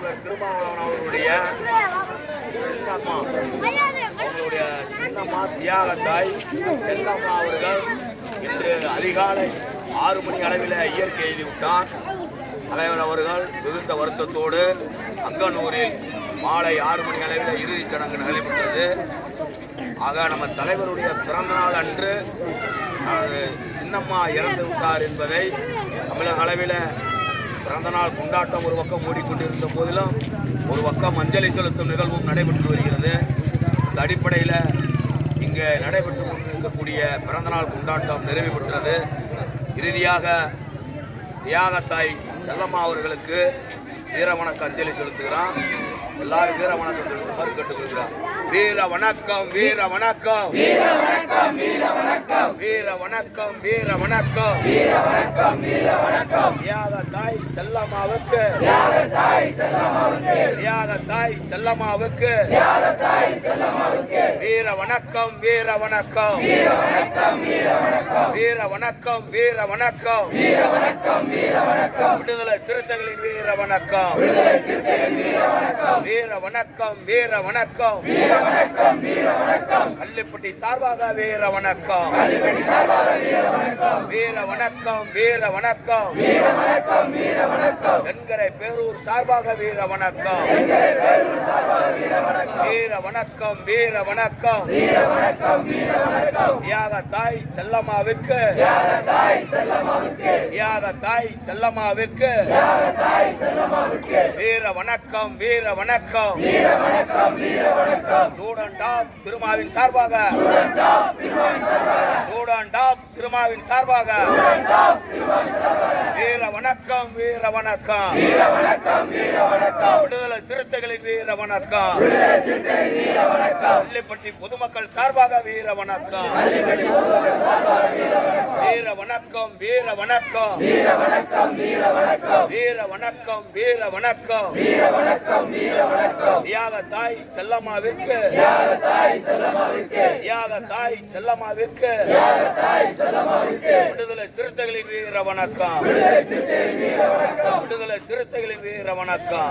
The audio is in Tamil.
முத்தமிழர் திருமாவளவன் அவர்களுடைய சின்னம்மா அவங்களுடைய சின்னம்மா தியாகத்தாய் செல்லம்மா அவர்கள் இன்று அதிகாலை ஆறு மணி அளவில் இயற்கை எழுதிவிட்டார். தலைவர் அவர்கள் மிகுந்த வருத்தத்தோடு அங்கனூரில் மாலை ஆறு மணி அளவில் இறுதிச் சடங்கு நடைபெற்றது. ஆக நம்ம தலைவருடைய பிறந்தநாள் அன்று சின்னம்மா இறந்து விட்டார் என்பதை தமிழக அளவில் பிறந்தநாள் கொண்டாட்டம் ஒரு பக்கம் ஓடிக்கொண்டிருந்த போதிலும் ஒரு பக்கம் அஞ்சலி செலுத்தும் நிகழ்வும் நடைபெற்று வருகிறது. அந்த அடிப்படையில் இங்கே நடைபெற்று கொண்டிருக்கக்கூடிய பிறந்தநாள் கொண்டாட்டம் நிறைவு பெற்றது இறுதியாக தியாகத்தாய் செல்லம்மா அவர்களுக்கு வீரவணக்க அஞ்சலி செலுத்துகிறான். எல்லாரும் வீர வணக்கம் செலுத்துமாறு கேட்டுக்கொள்கிறார். வீர வணக்கம் வீர வணக்கம். வீர வணக்கம் வீர வணக்கம். வீர வணக்கம் வீர வணக்கம். வீர வணக்கம் வீர வணக்கம். தியாகத்தாய் செல்லம்மாவுக்கு. தியாகத்தாய் செல்லம்மாவுக்கு. தியாகத்தாய் செல்லம்மாவுக்கு. தியாகத்தாய் செல்லம்மாவுக்கு. வீர வணக்கம் வீர வணக்கம். வீர வணக்கம் வீர வணக்கம். வீர வணக்கம் வீர வணக்கம். வீர வணக்கம் வீர வணக்கம். விடுதலை சிறுத்தைகளின் வீர வீர வணக்கம். வீர வணக்கம் வீர வணக்கம். கள்ளிப்பட்டி சார்பாக வீர வணக்கம். வீர வணக்கம் வீர வணக்கம். தென்கரை பேரூர் சார்பாக வீர வணக்கம் தென்கரை பேரூர் சார்பாக வீர வணக்கம் வீர வணக்கம். வீர வணக்கம் வீர வணக்கம். தியாக தாய் செல்லம்மாவுக்கு தியாக தாய் செல்லம்மாவுக்கு தியாக தாய் செல்லம்மாவுக்கு தியாக தாய் செல்லம்மாவுக்கு வீர வணக்கம் வீர வணக்கம். வீர வணக்கம் வீர வணக்கம். ஸ்டூடண்ட் ஆஃப் திருமாவின் சார்பாக. ஸ்டூடண்ட் ஆஃப் திருமாவின் சார்பாக. வணக்கம் வீர வணக்கம் வீர வணக்கம் வீர வணக்கம் விடுதலை சிறுத்தைகளின் வீர வணக்கம் விடுதலை சிறுத்தைகளின் வீர வணக்கம் பள்ளிப்பட்டி பொதுமக்கள் சார்பாக வீர வணக்கம் வீர வணக்கம் வீர வணக்கம் வீர வணக்கம் வீர வணக்கம் வீர வணக்கம் வீர வணக்கம் வீர வணக்கம் வீர வணக்கம் தியாக தாய் செல்லம்மாவிற்கு தியாக தாய் செல்லம்மாவிற்கு தியாக தாய் செல்லமாவிற்கு. விடுதலை சிறுத்தைகளின் வீர வணக்கம். விடுதலை சிறுத்தைகளின் வீர வணக்கம்.